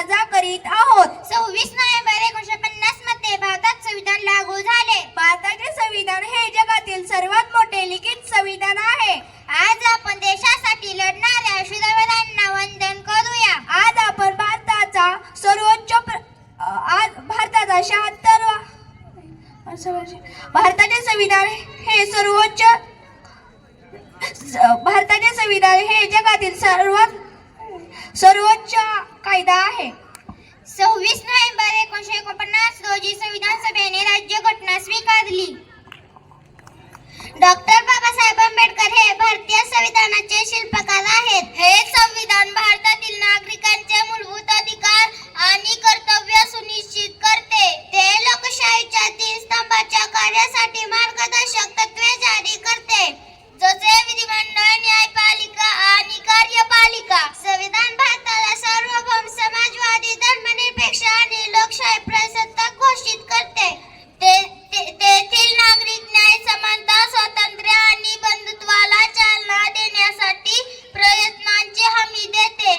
साजरा करीत आहोत. सव्वीस नोव्हेंबर एकोणीशे पन्नासमध्ये भारतात संविधान लागू झाले. भारताचे संविधान हे जगातील सर्वात मोठे लिखित संविधान आहे. आज आपण देशासाठी लढणाऱ्या शूरवीरांना वंदन करूया. आज आपण भारताचा सर्वोच्च आज भारताचा शहात्तरवा भारताचे संविधान हे सर्वोच्च भारताचे संविधान हे जगातील सर्वात सर्वोच्च कायदा आहे. सव्वीस नोव्हेंबर एकोणीशे एकोणपन्नास रोजी संविधान सभेने राज्यघटना स्वीकारली. डॉक्टर बाबासाहेब आंबेडकर हे भारतीय संविधानाचे शिल्पकार आहेत. हे संविधान भारतातील नागरिकांचे मूलभूत अधिकार आणि कर्तव्य सुनिश्चित करते. ते लोकशाहीच्या तीन स्तंभाच्या कार्यासाठी प्रजासत्ताक घोषित करते. ते- ते- नागरिक न्याय समानता स्वातंत्र्य आणि बंधुत्वाला चालना देण्यासाठी प्रयत्नांची हमी देते.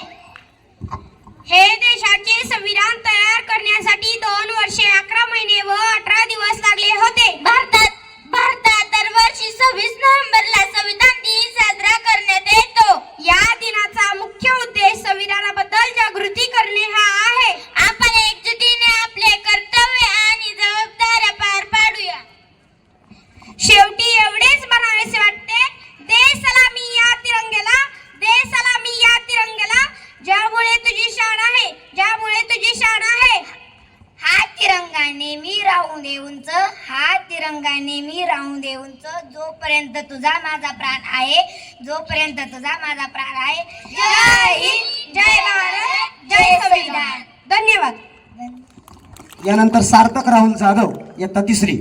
हे देशाचे संविधान तयार करण्यासाठी दोन वर्षे अकरा महिने व अठरा दिवस लागले होते. भारतात भारतात दरवर्षी सव्वीस नोव्हेंबर नेहमी राहू दे उंच. हा तिरंगा नेहमी राहू दे उंच. जोपर्यंत तुझा माझा प्राण आहे जोपर्यंत तुझा माझा प्राण आहे. जय हिंद जय भारत जय संविधान. धन्यवाद. यानंतर सार्थक राहुल जाधव इयत्ता तिसरी.